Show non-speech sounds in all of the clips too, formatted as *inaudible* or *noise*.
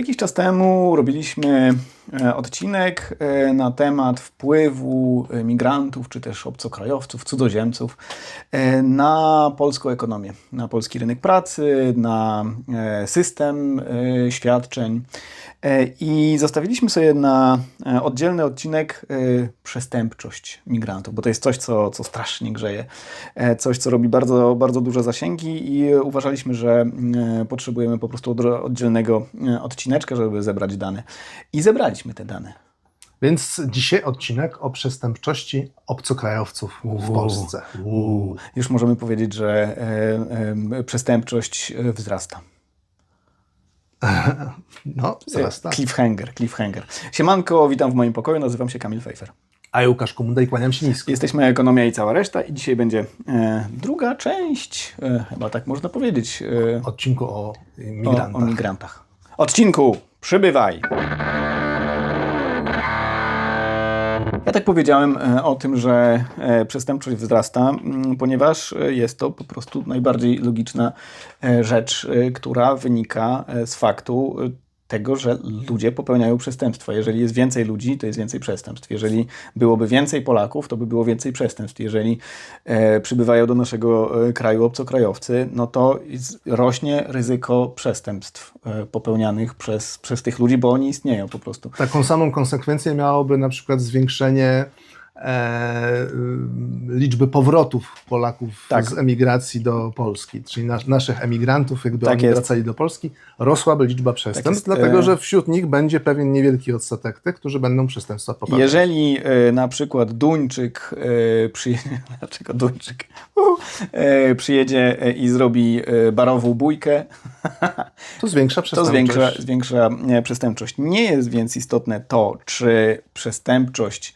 Jakiś czas temu robiliśmy odcinek e, na temat wpływu e, migrantów, czy też obcokrajowców, cudzoziemców e, na polską ekonomię, na polski rynek pracy, na e, system e, świadczeń. E, I zostawiliśmy sobie na e, oddzielny odcinek e, przestępczość migrantów, bo to jest coś, co, co strasznie grzeje, e, coś, co robi bardzo, bardzo duże zasięgi i uważaliśmy, że e, potrzebujemy po prostu oddzielnego e, odcineczka, żeby zebrać dane. I zebraliśmy te dane. Więc dzisiaj odcinek o przestępczości obcokrajowców w Polsce. Uuu. Już możemy powiedzieć, że e, e, przestępczość e, wzrasta. *laughs* No, zaraz tak. Cliffhanger, cliffhanger. Siemanko, witam w moim pokoju, nazywam się Kamil Fejfer. A ja Łukasz Komuda i kłaniam się nisko. Jesteśmy Ekonomia i cała reszta i dzisiaj będzie e, druga część, e, chyba tak można powiedzieć, e, Odcinku o o, migrantach. o migrantach. Odcinku, przybywaj! Ja tak powiedziałem e, o tym, że e, przestępczość wzrasta, ponieważ e, jest to po prostu najbardziej logiczna rzecz, która wynika z faktu tego, że ludzie popełniają przestępstwa. Jeżeli jest więcej ludzi, to jest więcej przestępstw. Jeżeli byłoby więcej Polaków, to by było więcej przestępstw. Jeżeli e, przybywają do naszego e, kraju obcokrajowcy, no to rośnie ryzyko przestępstw e, popełnianych przez, przez tych ludzi, bo oni istnieją po prostu. Taką samą konsekwencję miałoby na przykład zwiększenie e, y, liczby powrotów Polaków Tak. z emigracji do Polski, czyli nas, naszych emigrantów, jakby Tak oni jest. wracali do Polski, rosłaby liczba przestępstw, jest, dlatego e, że wśród nich będzie pewien niewielki odsetek tych, którzy będą przestępstwa popełniać. Jeżeli e, na przykład Duńczyk e, przyjedzie, *laughs* dlaczego Duńczyk przyjedzie i zrobi barową bójkę, To zwiększa *laughs* to przestępczość. zwiększa, zwiększa e, przestępczość. Nie jest więc istotne to, czy przestępczość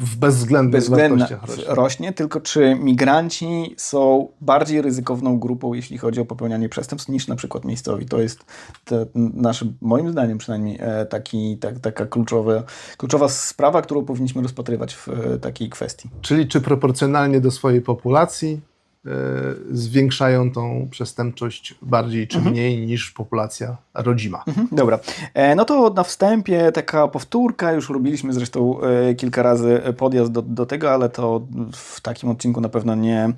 w bezwzględnych bezwzględna rośnie. rośnie, tylko czy migranci są bardziej ryzykowną grupą, jeśli chodzi o popełnianie przestępstw, niż na przykład miejscowi. To jest te, nasze, moim zdaniem przynajmniej, e, taki, tak, taka kluczowa, kluczowa sprawa, którą powinniśmy rozpatrywać w e, takiej kwestii. Czyli czy proporcjonalnie do swojej populacji zwiększają tą przestępczość bardziej czy mniej niż populacja rodzima. Mhm, Dobra, e, no to na wstępie taka powtórka, już robiliśmy zresztą e, kilka razy podjazd do, do tego, ale to w takim odcinku na pewno nie,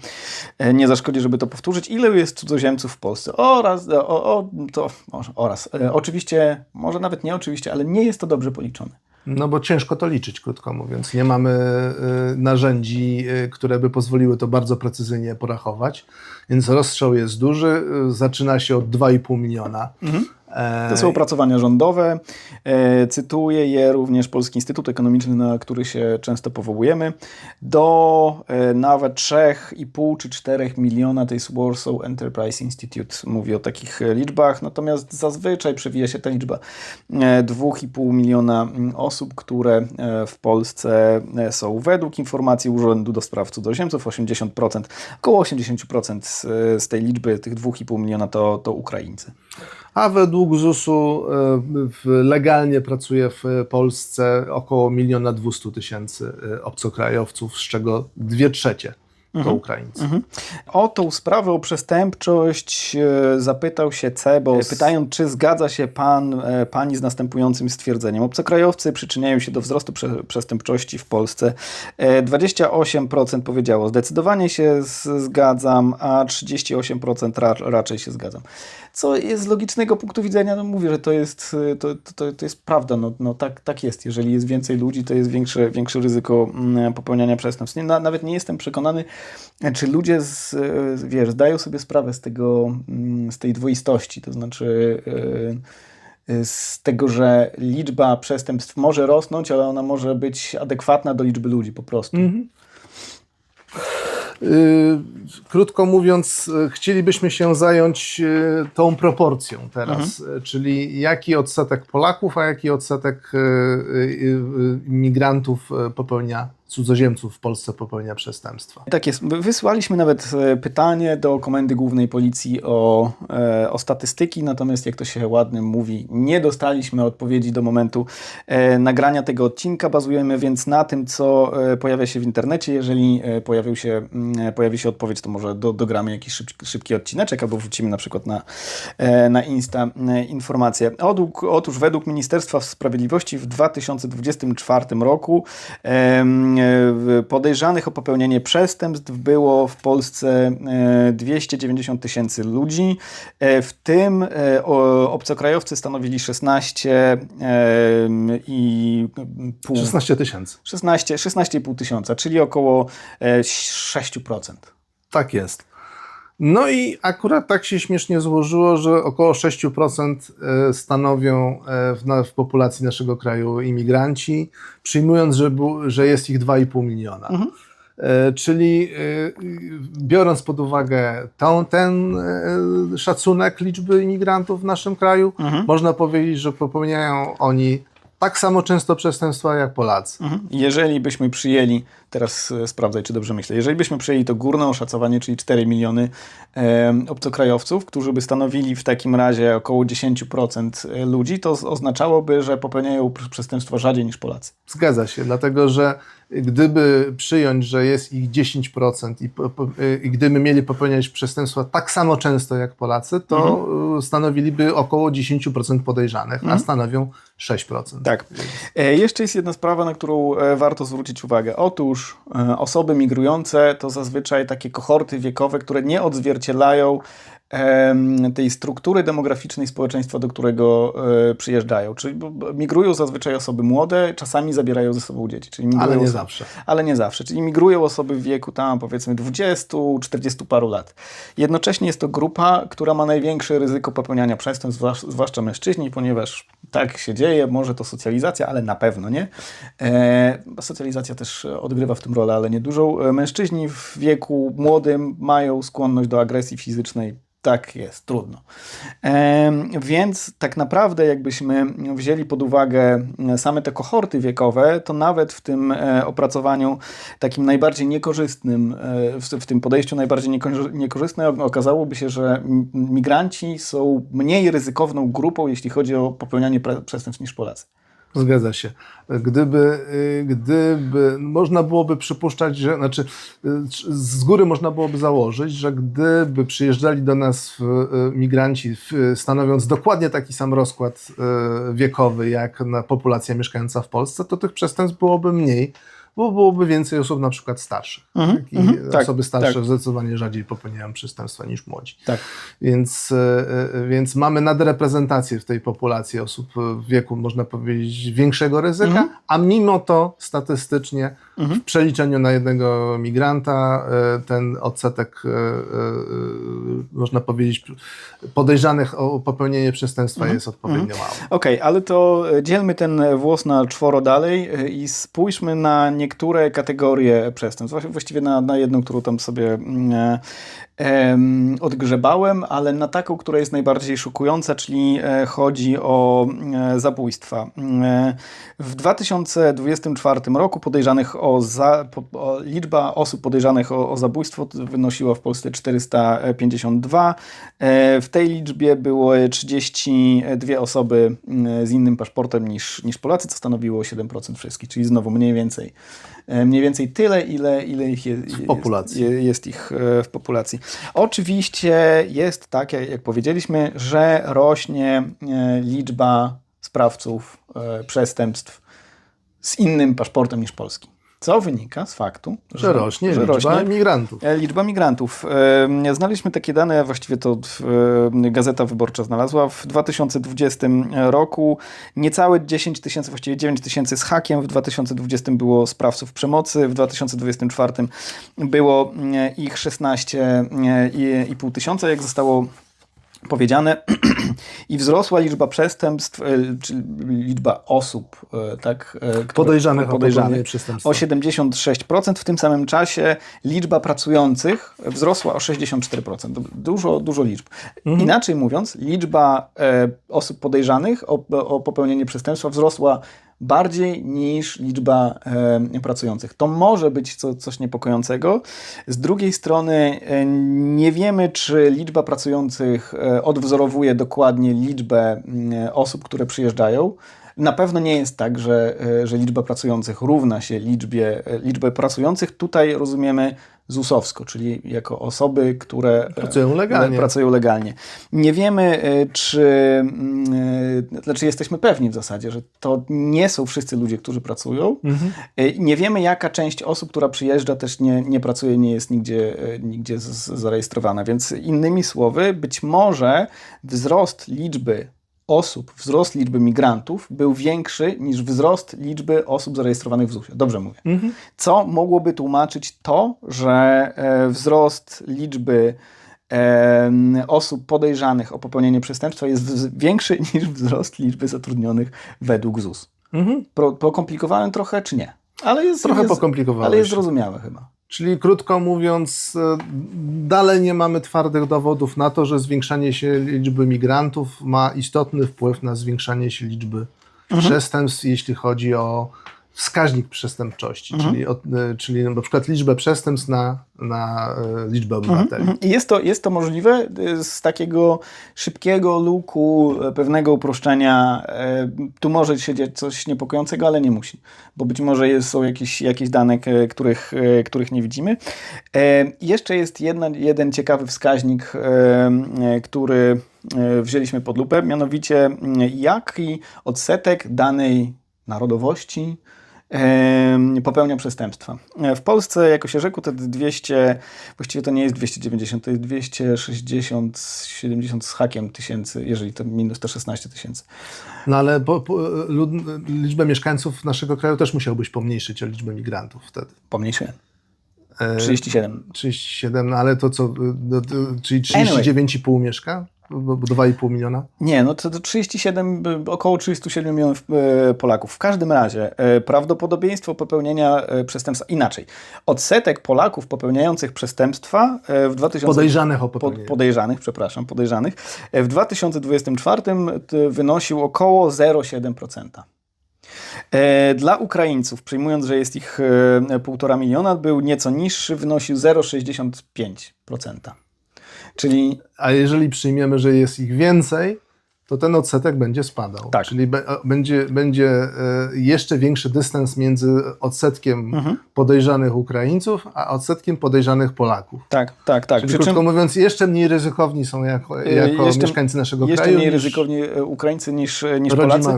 e, nie zaszkodzi, żeby to powtórzyć. Ile jest cudzoziemców w Polsce? Oraz, o, o, to, oraz. E, Oczywiście, może nawet nie oczywiście, ale nie jest to dobrze policzone. No bo ciężko to liczyć, krótko mówiąc. Nie mamy y, narzędzi, y, które by pozwoliły to bardzo precyzyjnie porachować, więc rozstrzał jest duży, y, zaczyna się od 2,5 miliona. E, To są opracowania rządowe. E, cytuję je również Polski Instytut Ekonomiczny, na który się często powołujemy. Do e, nawet 3,5 czy 4 miliona to jest Warsaw Enterprise Institute. Mówi o takich e, liczbach, natomiast zazwyczaj przewija się ta liczba e, 2,5 miliona mm, osób, które e, w Polsce e, są według informacji Urzędu do Spraw Cudzoziemców 80%, około 80% z, z tej liczby, tych 2,5 miliona to, to Ukraińcy. A według ZUS-u w- legalnie pracuje w Polsce około miliona 200 tysięcy y, obcokrajowców, z czego dwie trzecie to Ukraińcy. O tą sprawę, o przestępczość e, zapytał się Cebo, pytając, czy zgadza się pan, e, pani z następującym stwierdzeniem. Obcokrajowcy przyczyniają się do wzrostu prze, przestępczości w Polsce. E, 28% powiedziało, zdecydowanie się z, zgadzam, a 38% ra, raczej się zgadzam. Co jest z logicznego punktu widzenia, no mówię, że to jest, e, to, to, to jest prawda, no, no tak, tak jest. Jeżeli jest więcej ludzi, to jest większe, większe ryzyko mm, popełniania przestępstw. Nie, na, nawet nie jestem przekonany, czy ludzie z, wiesz, zdają sobie sprawę z tego, mm, z tej dwoistości, to znaczy e, e, z tego, że liczba przestępstw może rosnąć, ale ona może być adekwatna do liczby ludzi po prostu. Y, Krótko mówiąc, y, chcielibyśmy się zająć y, tą proporcją teraz, y, czyli jaki odsetek Polaków, a jaki odsetek y, y, y, migrantów y, popełnia cudzoziemców w Polsce popełnia przestępstwa. Tak jest. Wysłaliśmy nawet e, pytanie do Komendy Głównej Policji o, e, o statystyki, natomiast jak to się ładnie mówi, nie dostaliśmy odpowiedzi do momentu e, nagrania tego odcinka. Bazujemy więc na tym, co pojawia się w internecie. Jeżeli pojawił się, mm, pojawi się odpowiedź, to może do, dogramy jakiś szybki, szybki odcineczek albo wrzucimy na przykład na, na Insta informacje. Odług, otóż według Ministerstwa Sprawiedliwości w 2024 roku em, podejrzanych o popełnienie przestępstw było w Polsce e, 290 tysięcy ludzi, e, w tym e, obcokrajowcy stanowili 16 em, i pół 16 tysięcy. 16 16,5 tysiąca, czyli około e, 6%. Tak jest. No i akurat tak się śmiesznie złożyło, że około 6% e, stanowią e, w, populacji naszego kraju imigranci, przyjmując, że, że jest ich 2,5 miliona. E, Czyli biorąc pod uwagę tą, ten szacunek liczby imigrantów w naszym kraju, można powiedzieć, że popełniają oni tak samo często przestępstwa jak Polacy. Mhm. Jeżeli byśmy przyjęli, teraz e, sprawdzaj, czy dobrze myślę, jeżeli byśmy przyjęli to górne oszacowanie, czyli 4 miliony e, obcokrajowców, którzy by stanowili w takim razie około 10% ludzi, to oznaczałoby, że popełniają pr- przestępstwa rzadziej niż Polacy. Zgadza się, dlatego że gdyby przyjąć, że jest ich 10% i, po, i gdyby mieli popełniać przestępstwa tak samo często jak Polacy, to y, stanowiliby około 10% podejrzanych, a stanowią 6%. Tak. E, Jeszcze jest jedna sprawa, na którą e, warto zwrócić uwagę. Otóż e, osoby migrujące to zazwyczaj takie kohorty wiekowe, które nie odzwierciedlają tej struktury demograficznej społeczeństwa, do którego e, przyjeżdżają. Czyli migrują zazwyczaj osoby młode, czasami zabierają ze sobą dzieci. Czyli migrują Ale nie zawsze. ale nie zawsze. Czyli migrują osoby w wieku tam powiedzmy 20, 40 paru lat. Jednocześnie jest to grupa, która ma największe ryzyko popełniania przestępstw, zwłasz- zwłaszcza mężczyźni, ponieważ tak się dzieje, może to socjalizacja, ale na pewno nie. E, socjalizacja też odgrywa w tym rolę, ale nie dużą. E, Mężczyźni w wieku młodym mają skłonność do agresji fizycznej. Tak jest, trudno. Więc tak naprawdę, jakbyśmy wzięli pod uwagę same te kohorty wiekowe, to nawet w tym e, opracowaniu takim najbardziej niekorzystnym, e, w, w tym podejściu najbardziej niekorzy- niekorzystnym, okazałoby się, że migranci są mniej ryzykowną grupą, jeśli chodzi o popełnianie przestępstw niż Polacy. Zgadza się. Gdyby, y, gdyby można byłoby przypuszczać, że znaczy y, z góry można byłoby założyć, że gdyby przyjeżdżali do nas y, migranci, stanowiąc dokładnie taki sam rozkład wiekowy jak na populacja mieszkająca w Polsce, to tych przestępstw byłoby mniej, bo byłoby więcej osób na przykład starszych. Mhm, tak? I mhm, tak, osoby starsze tak. zdecydowanie rzadziej popełniają przestępstwa niż młodzi. Tak. Więc, e, e, więc mamy nadreprezentację w tej populacji osób w wieku, można powiedzieć, większego ryzyka, Mhm. a mimo to statystycznie w przeliczeniu na jednego migranta e, ten odsetek, można powiedzieć, podejrzanych o popełnienie przestępstwa Mhm. jest odpowiednio mały. Okej, ale to dzielmy ten włos na czworo dalej i spójrzmy na niektóre kategorie przestępstw. Właści- Właściwie na, na jedną, którą tam sobie mm, e, em, odgrzebałem, ale na taką, która jest najbardziej szokująca, czyli e, chodzi o e, zabójstwa. E, W 2024 roku podejrzanych o, za, o liczba osób podejrzanych o, o zabójstwo wynosiła w Polsce 452. E, W tej liczbie były 32 osoby mm, z innym paszportem niż, niż Polacy, co stanowiło 7% wszystkich, czyli znowu mniej więcej. E, Mniej więcej tyle, ile, ile ich jest, w populacji. Jest, jest ich e, w populacji. Oczywiście jest tak, jak, powiedzieliśmy, że rośnie e, liczba sprawców przestępstw z innym paszportem niż polski. Co wynika z faktu, Że rośnie liczba migrantów. E, Liczba migrantów. E, Znaleźliśmy takie dane, właściwie to e, Gazeta Wyborcza znalazła. W 2020 roku niecałe 10 tysięcy, właściwie 9 tysięcy z hakiem. W 2020 było sprawców przemocy. W 2024 było e, ich 16,5 tysiąca, jak zostało powiedziane. *clears throat* I wzrosła liczba przestępstw, e, czyli liczba osób, e, tak, Podejrzanych o podejrzanych o 76%. W tym samym czasie liczba pracujących wzrosła o 64%. Dużo, dużo liczb. Inaczej mówiąc, liczba e, osób podejrzanych o, o popełnienie przestępstwa wzrosła bardziej niż liczba e, pracujących. To może być co, coś niepokojącego. Z drugiej strony e, nie wiemy, czy liczba pracujących e, odwzorowuje dokładnie liczbę mm, osób, które przyjeżdżają. Na pewno nie jest tak, że, e, że liczba pracujących równa się liczbie, e, liczbę pracujących. Tutaj rozumiemy ZUS-owsko, czyli jako osoby, które e, Pracują legalnie. pracują legalnie. Nie wiemy, czy, mm, znaczy jesteśmy pewni w zasadzie, że to nie są wszyscy ludzie, którzy pracują. E, Nie wiemy, jaka część osób, która przyjeżdża, też nie, nie pracuje, nie jest nigdzie, nigdzie zarejestrowana. Więc innymi słowy, być może wzrost liczby osób, wzrost liczby migrantów był większy niż wzrost liczby osób zarejestrowanych w ZUS-ie. Dobrze mówię. Co mogłoby tłumaczyć to, że e, wzrost liczby em, osób podejrzanych o popełnienie przestępstwa jest większy *laughs* niż wzrost liczby zatrudnionych według ZUS. Pro, pokomplikowałem trochę, czy nie? Ale jest, Trochę jest. Ale jest zrozumiałe chyba. Czyli krótko mówiąc, e, dalej nie mamy twardych dowodów na to, że zwiększanie się liczby migrantów ma istotny wpływ na zwiększanie się liczby przestępstw, jeśli chodzi o wskaźnik przestępczości, czyli, o, e, czyli na przykład liczbę przestępstw na, na e, liczbę obywateli. Mhm. Jest to, jest to możliwe y, z takiego szybkiego luku, e, pewnego uproszczenia. e, Tu może się dziać coś niepokojącego, ale nie musi, bo być może są jakieś, jakieś dane, których, e, których nie widzimy. E, Jeszcze jest jedna, jeden ciekawy wskaźnik, e, e, który e, wzięliśmy pod lupę, mianowicie m, jaki odsetek danej narodowości popełnia przestępstwa. E, W Polsce, jako się rzekło, te 200, właściwie to nie jest 290, to jest 260, 70 z hakiem tysięcy, jeżeli to minus te 16 tysięcy. No ale po, po, lud, liczbę mieszkańców naszego kraju też musiałbyś pomniejszyć o liczbę migrantów wtedy. Pomniejszy. E, 37. 37, no ale to co, to, czyli 39,5 mieszka? Bo 2,5 miliona? Nie, no to, to 37, y, około 37 milionów e, Polaków. W każdym razie e, prawdopodobieństwo popełnienia przestępstwa, inaczej, odsetek Polaków popełniających przestępstwa w 2000... Podejrzanych o popełnienie. podejrzanych, przepraszam, podejrzanych, w 2024 t- wynosił około 0,7%. E, Dla Ukraińców, przyjmując, że jest ich e, półtora miliona, był nieco niższy, wynosił 0,65%. Czyli A jeżeli przyjmiemy, że jest ich więcej, to ten odsetek będzie spadał. Tak. Czyli będzie, będzie e, jeszcze większy dystans między odsetkiem Mhm. podejrzanych Ukraińców, a odsetkiem podejrzanych Polaków. tak, tak, tak. Czyli krótko mówiąc, jeszcze mniej ryzykowni są jako, jako jeszcze- mieszkańcy naszego jeszcze kraju mniej niż ryzykowni e, Ukraińcy niż, niż Polacy.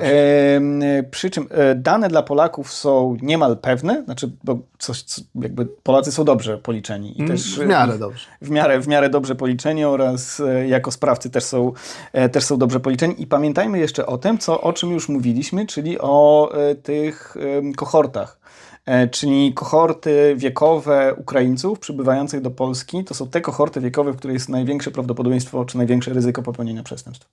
Em, przy czym e, dane dla Polaków są niemal pewne, znaczy, bo coś, co- jakby Polacy są dobrze policzeni i też Mm, w miarę dobrze. w miarę, w miarę dobrze policzeni oraz e, jako sprawcy też są, e, też są dobrze policzeni. I pamiętajmy jeszcze o tym, co, o czym już mówiliśmy, czyli o e, tych kohortach. E, Czyli kohorty wiekowe Ukraińców przybywających do Polski to są te kohorty wiekowe, w których jest największe prawdopodobieństwo czy największe ryzyko popełnienia przestępstw.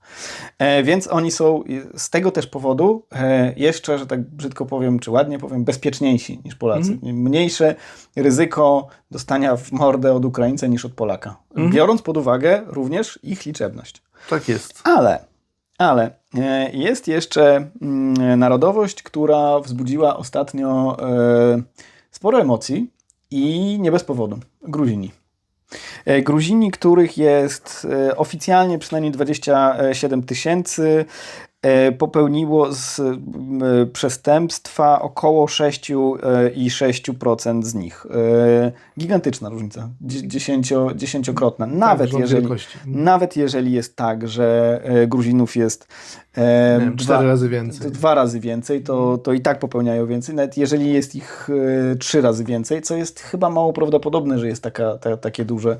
E, Więc oni są z tego też powodu e, jeszcze, że tak brzydko powiem, czy ładnie powiem, bezpieczniejsi niż Polacy. Mniejsze ryzyko dostania w mordę od Ukraińca niż od Polaka. Biorąc pod uwagę również ich liczebność. Tak jest. Ale, ale e, jest jeszcze mm, narodowość, która wzbudziła ostatnio e, sporo emocji i nie bez powodu. Gruzini. E, Gruzini, których jest oficjalnie przynajmniej 27 tysięcy, popełniło z przestępstwa około 6,6% z nich. E, Gigantyczna różnica, dzie- dziesięcio, dziesięciokrotna. Nawet rząd jeżeli, wielkości. nawet jeżeli jest tak, że e, Gruzinów jest e, cztery razy więcej. dwa razy więcej, to, to i tak popełniają więcej. Nawet jeżeli jest ich e, trzy razy więcej, co jest chyba mało prawdopodobne, że jest taka, ta, takie duże,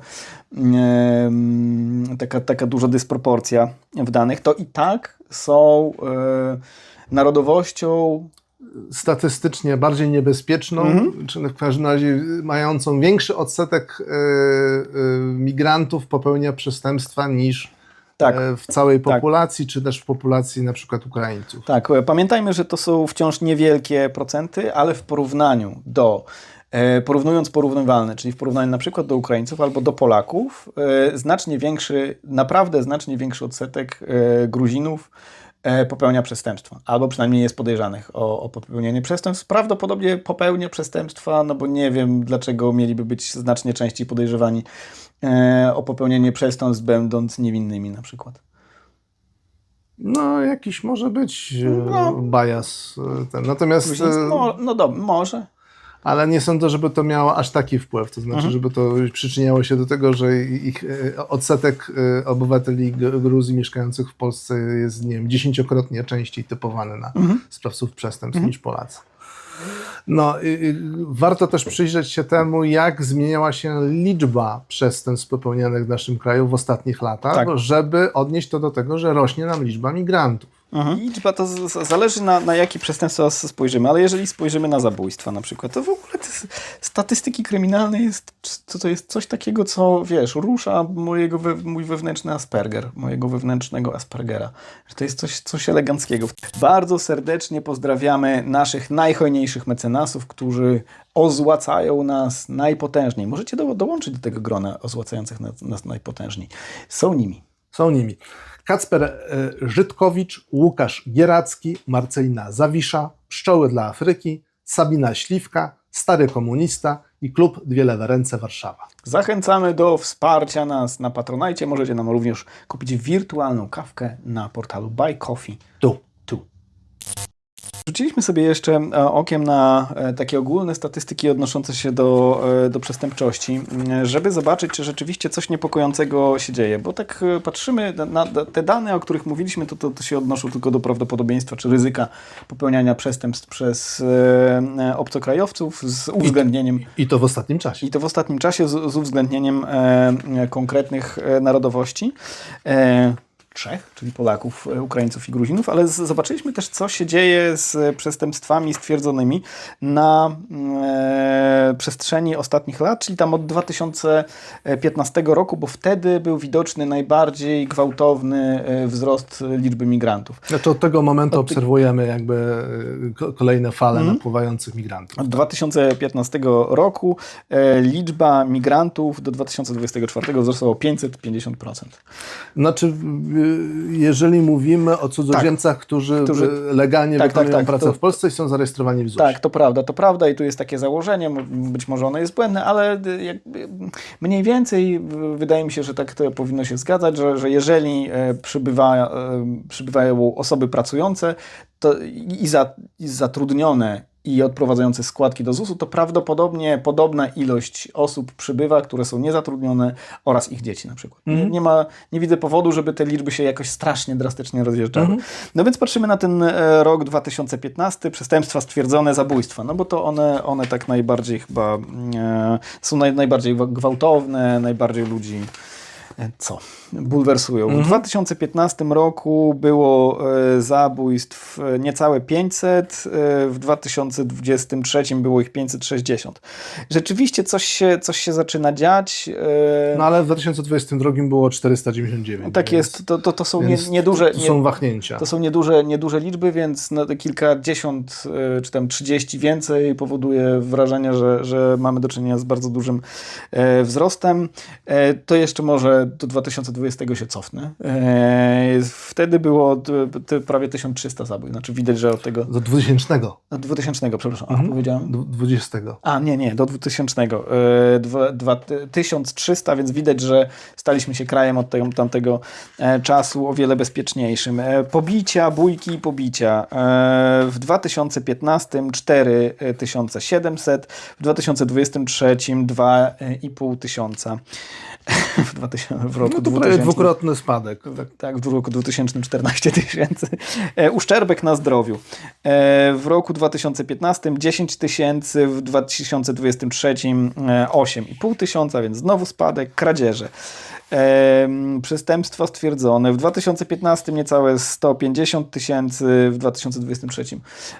taka, taka duża dysproporcja w danych, to i tak są e, narodowością statystycznie bardziej niebezpieczną, Mhm. czy w każdym razie mającą większy odsetek e, e, migrantów popełnia przestępstwa niż Tak. e, w całej Tak. populacji, czy też w populacji na przykład Ukraińców. Tak, e, pamiętajmy, że to są wciąż niewielkie procenty, ale w porównaniu do, e, porównując porównywalne, czyli w porównaniu na przykład do Ukraińców albo do Polaków, znacznie większy, naprawdę znacznie większy odsetek Gruzinów popełnia przestępstwa, albo przynajmniej jest podejrzanych o, o popełnienie przestępstw. Prawdopodobnie popełnia przestępstwa, no bo nie wiem, dlaczego mieliby być znacznie częściej podejrzewani e, o popełnienie przestępstw, będąc niewinnymi na przykład. No, jakiś może być e, No. bias. e, Ten. Natomiast, e, no, no dobra, może. Ale nie sądzę, żeby to miało aż taki wpływ. To znaczy, Mhm. żeby to przyczyniało się do tego, że ich e, odsetek e, obywateli Gruzji mieszkających w Polsce jest, nie wiem, dziesięciokrotnie częściej typowany na Mhm. sprawców przestępstw niż Polacy. No, y, warto też przyjrzeć się temu, jak zmieniała się liczba przestępstw popełnianych w naszym kraju w ostatnich latach, Tak. żeby odnieść to do tego, że rośnie nam liczba migrantów. Mhm. Liczba to zależy na, na jakie przestępstwa spojrzymy, ale jeżeli spojrzymy na zabójstwa na przykład, to w ogóle statystyki kryminalne jest, to, to jest coś takiego, co wiesz, rusza mojego we, mój wewnętrzny Asperger, mojego wewnętrznego Aspergera. Że to jest coś, coś eleganckiego. Bardzo serdecznie pozdrawiamy naszych najhojniejszych mecenasów, którzy ozłacają nas najpotężniej. Możecie do, dołączyć do tego grona ozłacających nas, nas najpotężniej. Są nimi. Są nimi Kacper e, Żydkowicz, Łukasz Gieracki, Marcelina Zawisza, Pszczoły dla Afryki, Sabina Śliwka, Stary Komunista i klub Dwie Lewe Ręce Warszawa. Zachęcamy do wsparcia nas na Patronajcie. Możecie nam również kupić wirtualną kawkę na portalu Buy Coffee. Tu. Rzuciliśmy sobie jeszcze e, okiem na e, takie ogólne statystyki odnoszące się do, e, do przestępczości, m, żeby zobaczyć, czy rzeczywiście coś niepokojącego się dzieje. Bo tak patrzymy na, te dane, o których mówiliśmy, to, to, to się odnoszą tylko do prawdopodobieństwa czy ryzyka popełniania przestępstw przez e, obcokrajowców z uwzględnieniem I to w ostatnim czasie. i to w ostatnim czasie z, z uwzględnieniem e, konkretnych narodowości. E, trzech, czyli Polaków, e, Ukraińców i Gruzinów, ale z, zobaczyliśmy też, co się dzieje z przestępstwami stwierdzonymi na e, przestrzeni ostatnich lat, czyli tam od 2015 roku, bo wtedy był widoczny najbardziej gwałtowny e, wzrost liczby migrantów. Znaczy od tego momentu obserwujemy jakby e, ko- kolejne fale Mhm. napływających migrantów. Od 2015 roku e, liczba migrantów do 2024 wzrosła o 550%. Znaczy, jeżeli mówimy o cudzoziemcach, którzy, Tak. Którzy- y, legalnie tak, wykonują tak, tak, pracę to- w Polsce i są zarejestrowani w ZUS. Tak, to prawda, to prawda i tu jest takie założenie, być może ono jest błędne, ale y, jakby mniej więcej y, wydaje mi się, że tak to powinno się zgadzać, że, że jeżeli e, przybywa, e, przybywają osoby pracujące i, za, i zatrudnione i odprowadzające składki do ZUS-u, to prawdopodobnie podobna ilość osób przybywa, które są niezatrudnione oraz ich dzieci na przykład. Nie, nie, ma, nie widzę powodu, żeby te liczby się jakoś strasznie, drastycznie rozjeżdżały. No więc patrzymy na ten e, rok 2015, przestępstwa stwierdzone, zabójstwa, no bo to one, one tak najbardziej chyba e, są naj, najbardziej gwałtowne, najbardziej ludzi co? Bulwersują. W 2015 roku było e, zabójstw e, niecałe 500, e, w 2023 było ich 560. Rzeczywiście coś się, coś się zaczyna dziać. e, No ale w 2022 było 499. tak więc- jest, to, to, to są nie, nieduże... To nie- są wahnięcia. to są nieduże, nieduże liczby, więc no, kilkadziesiąt e, czy tam trzydzieści więcej powoduje wrażenie, że, że mamy do czynienia z bardzo dużym e, wzrostem. E, to jeszcze może do 2020 się cofnę. E, wtedy było t, t, prawie 1300 zabójstw. Znaczy widać, że od tego... Do 2000. Do 2000, przepraszam, a, Mhm. powiedziałem? Do 20. A, nie, nie, do 2000. E, dwa, dwa, 1300, więc widać, że staliśmy się krajem od tego, tamtego e, czasu o wiele bezpieczniejszym. E, pobicia, bójki i pobicia. E, w 2015 4700, w 2023 2,5 tysiąca. *laughs* W, 2000, w roku No to prawie 2000. dwukrotny spadek. Tak, w roku 2014 tysięcy. E, Uszczerbek na zdrowiu. E, W roku 2015 10 tysięcy, w 2023 e, 8,5 tysiąca, więc znowu spadek. Kradzieże. E, Przestępstwa stwierdzone. W 2015 niecałe 150 tysięcy, w 2023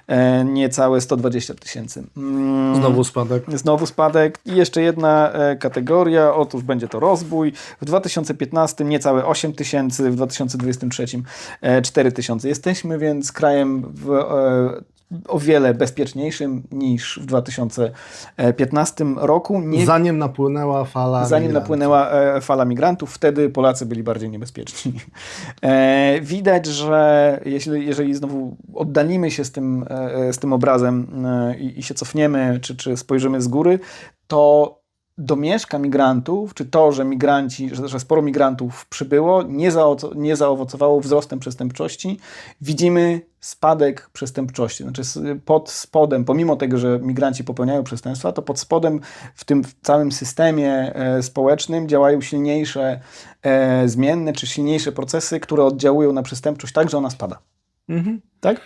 e, niecałe 120 tysięcy. Mm, Znowu spadek. Znowu spadek. I jeszcze jedna e, kategoria, otóż będzie to rozbój. W 2015 niecałe 8 tysięcy, w 2023 e, 4 tysiące. Jesteśmy więc krajem w, e, o wiele bezpieczniejszym niż w 2015 roku. Nie, Zanim napłynęła fala. zanim migrantów. napłynęła e, fala migrantów, wtedy Polacy byli bardziej niebezpieczni. E, widać, że jeśli, jeżeli znowu oddalimy się z tym, e, z tym obrazem i, i się cofniemy, czy, czy spojrzymy z góry, to domieszka migrantów, czy to, że migranci, że, że sporo migrantów przybyło, nie, zaoco, nie zaowocowało wzrostem przestępczości. Widzimy spadek przestępczości. Znaczy pod spodem, pomimo tego, że migranci popełniają przestępstwa, to pod spodem w tym całym systemie e, społecznym działają silniejsze e, zmienne, czy silniejsze procesy, które oddziałują na przestępczość tak, że ona spada. Mhm. Tak?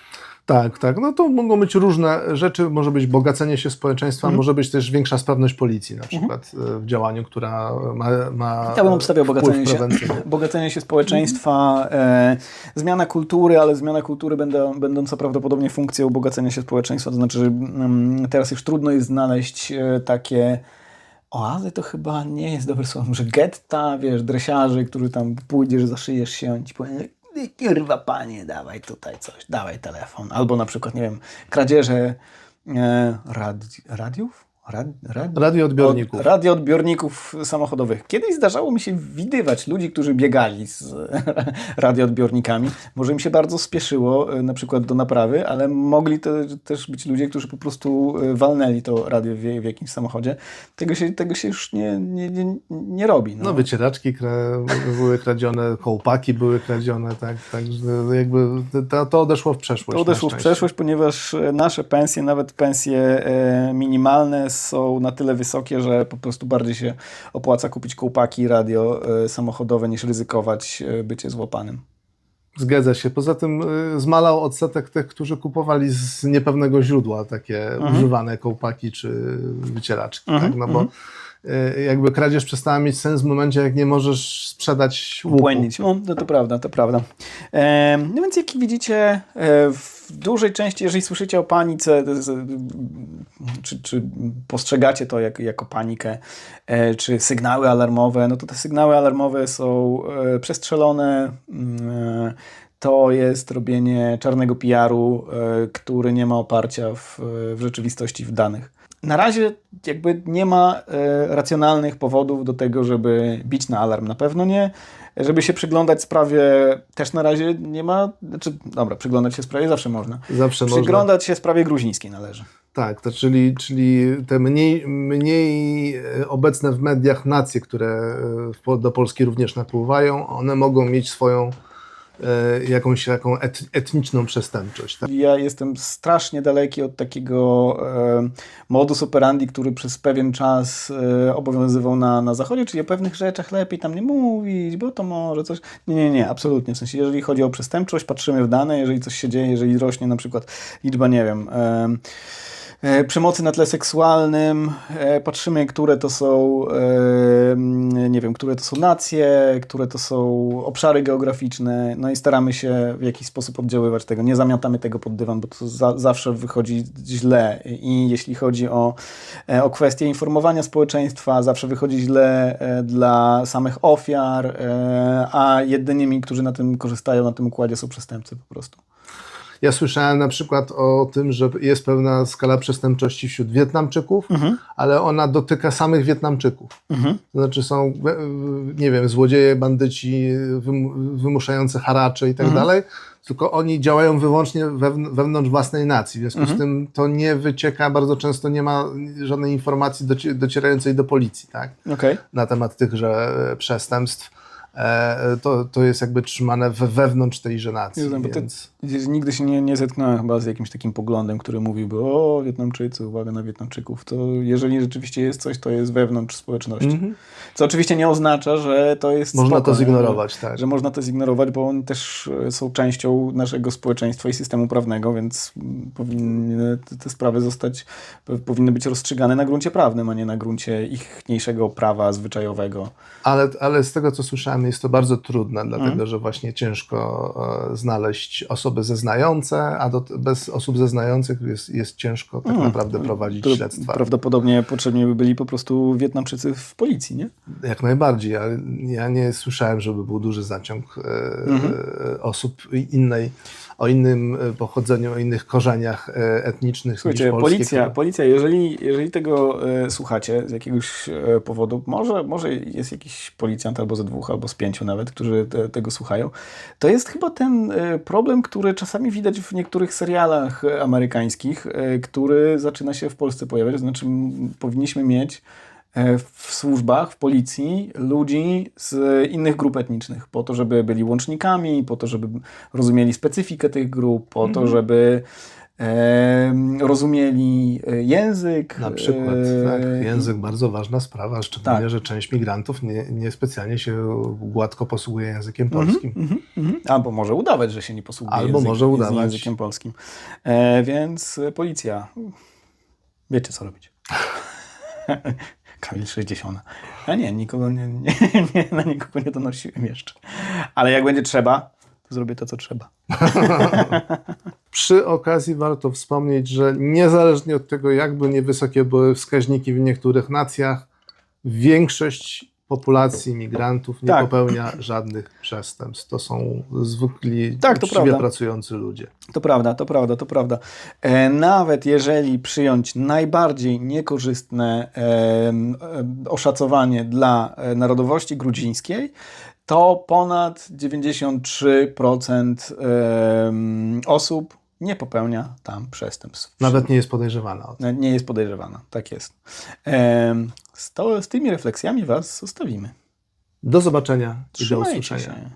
Tak, tak. No to mogą być różne rzeczy. Może być bogacenie się społeczeństwa, Mhm. może być też większa sprawność policji, na przykład e, w działaniu, która ma. ma Ja bym obstawiał bogacenie się, *laughs* bogacenie się społeczeństwa, e, zmiana kultury, ale zmiana kultury będą, będąca prawdopodobnie funkcją bogacenia się społeczeństwa. To znaczy, że mm, teraz już trudno jest znaleźć e, takie oazy, to chyba nie jest dobre słowo, że getta, wiesz, dresiarzy, który tam pójdziesz, zaszyjesz się, on ci powie, "Ty, kurwa panie, dawaj tutaj coś, dawaj telefon. Albo na przykład, nie wiem, kradzieże e, radi, radiów? Rad, rad, Radioodbiorników. od radioodbiorników samochodowych. Kiedyś zdarzało mi się widywać ludzi, którzy biegali z *laughs* radioodbiornikami. Może im się bardzo spieszyło, e, na przykład do naprawy, ale mogli to też być ludzie, którzy po prostu e, walnęli to radio w, w jakimś samochodzie. Tego się, tego się już nie, nie, nie, nie robi. No, wycieraczki kra były kradzione, kołpaki były kradzione, tak, także jakby to, to odeszło w przeszłość. To odeszło w przeszłość, ponieważ e, nasze pensje, nawet pensje minimalne są na tyle wysokie, że po prostu bardziej się opłaca kupić kołpaki radio e, samochodowe niż ryzykować e, bycie złapanym. Zgadza się. Poza tym y, zmalał odsetek tych, którzy kupowali z niepewnego źródła takie używane kołpaki czy wycieraczki. Mhm, Tak? No bo y, jakby kradzież przestała mieć sens w momencie, jak nie możesz sprzedać łuku. No, no to prawda, to prawda. E, no więc jak widzicie, e, w dużej części, jeżeli słyszycie o panice, e, czy, czy postrzegacie to jak, jako panikę, e, czy sygnały alarmowe, no to te sygnały alarmowe są przestrzelone. mm, To jest robienie czarnego PR-u, który nie ma oparcia w, w rzeczywistości, w danych. Na razie jakby nie ma e, racjonalnych powodów do tego, żeby bić na alarm. Na pewno nie. Żeby się przyglądać sprawie, też na razie nie ma. Znaczy, dobra, przyglądać się sprawie zawsze można. Zawsze można. Przyglądać się sprawie gruzińskiej należy. Tak, to czyli, czyli te mniej, mniej e, obecne w mediach nacje, które e, do Polski również napływają, one mogą mieć swoją jakąś taką et, etniczną przestępczość. Tak? Ja jestem strasznie daleki od takiego e, modus operandi, który przez pewien czas e, obowiązywał na, na Zachodzie, czyli o pewnych rzeczach lepiej tam nie mówić, bo to może coś. Nie, nie, nie, absolutnie. W sensie, jeżeli chodzi o przestępczość, patrzymy w dane, jeżeli coś się dzieje, jeżeli rośnie na przykład liczba, nie wiem. E, e, Przemocy na tle seksualnym, e, patrzymy, które to są, e, nie wiem, które to są nacje, które to są obszary geograficzne, no i staramy się w jakiś sposób oddziaływać tego. Nie zamiatamy tego pod dywan, bo to za, zawsze wychodzi źle. I jeśli chodzi o, e, o kwestię informowania społeczeństwa, zawsze wychodzi źle e, dla samych ofiar, e, a jedynymi, którzy na tym korzystają, na tym układzie są przestępcy po prostu. Ja słyszałem na przykład o tym, że jest pewna skala przestępczości wśród Wietnamczyków, ale ona dotyka samych Wietnamczyków. To znaczy są, e, nie wiem, złodzieje, bandyci wym- wymuszający haracze i tak dalej, tylko oni działają wyłącznie wewn- wewnątrz własnej nacji. W związku z tym to nie wycieka, bardzo często nie ma żadnej informacji doci- docierającej do policji, tak? Okej. na temat tychże e, przestępstw. E, To, to jest jakby trzymane we, wewnątrz tejże nacji. Ty- więc... Nigdy się nie, nie zetknąłem chyba z jakimś takim poglądem, który mówiłby o Wietnamczycy, uwaga na Wietnamczyków. To jeżeli rzeczywiście jest coś, to jest wewnątrz społeczności. Co oczywiście nie oznacza, że to jest Można spoko, to zignorować, że, tak. Że można to zignorować, bo oni też e, są częścią naszego społeczeństwa i systemu prawnego, więc mm, powinny te, sprawy zostać, powinny być rozstrzygane na gruncie prawnym, a nie na gruncie ichniejszego prawa zwyczajowego. Ale, ale z tego, co słyszałem, jest to bardzo trudne, dlatego Mhm. że właśnie ciężko e, znaleźć osoby zeznające, a do, bez osób zeznających jest, jest ciężko tak Mm. naprawdę prowadzić To śledztwa. Prawdopodobnie potrzebni by byli po prostu Wietnamczycy w policji, nie? Jak najbardziej, ale ja nie słyszałem, żeby był duży zaciąg e, e, osób innej o innym e, pochodzeniu, o innych korzeniach e, etnicznych Słuchajcie, niż polskie. policja, które- policja jeżeli, jeżeli tego e, słuchacie z jakiegoś powodu, może, może jest jakiś policjant albo ze dwóch, albo z pięciu nawet, którzy te, tego słuchają, to jest chyba ten problem, który czasami widać w niektórych serialach amerykańskich, który zaczyna się w Polsce pojawiać. To znaczy, powinniśmy mieć w służbach, w policji ludzi z innych grup etnicznych, po to, żeby byli łącznikami, po to, żeby rozumieli specyfikę tych grup, po to, żeby em, rozumieli e, język. Na przykład, e, tak, język bardzo ważna sprawa, szczególnie, Tak. że część migrantów nie, nie specjalnie się gładko posługuje językiem polskim. Mhm, mhm. Albo może udawać, że się nie posługuje Albo język, może udawać. językiem polskim. E, więc e, policja, wiecie co robić. *laughs* Kamil 60. A nie, nikogo nie, nie, *laughs* nie, na nikogo nie donosiłem jeszcze. Ale jak będzie trzeba, to zrobię to, co trzeba. *laughs* Przy okazji warto wspomnieć, że niezależnie od tego, jakby niewysokie były wskaźniki w niektórych nacjach, większość populacji migrantów nie Tak. popełnia żadnych przestępstw. To są zwykli, Tak, to prawda. pracujący ludzie. To prawda, to prawda, to prawda. E, nawet jeżeli przyjąć najbardziej niekorzystne em, em, oszacowanie dla e, narodowości gruzińskiej, to ponad 93% em, osób nie popełnia tam przestępstw. Nawet nie jest podejrzewana o to. Nie jest podejrzewana, tak jest. Z, to, z tymi refleksjami Was zostawimy. Do zobaczenia i do usłyszenia. się.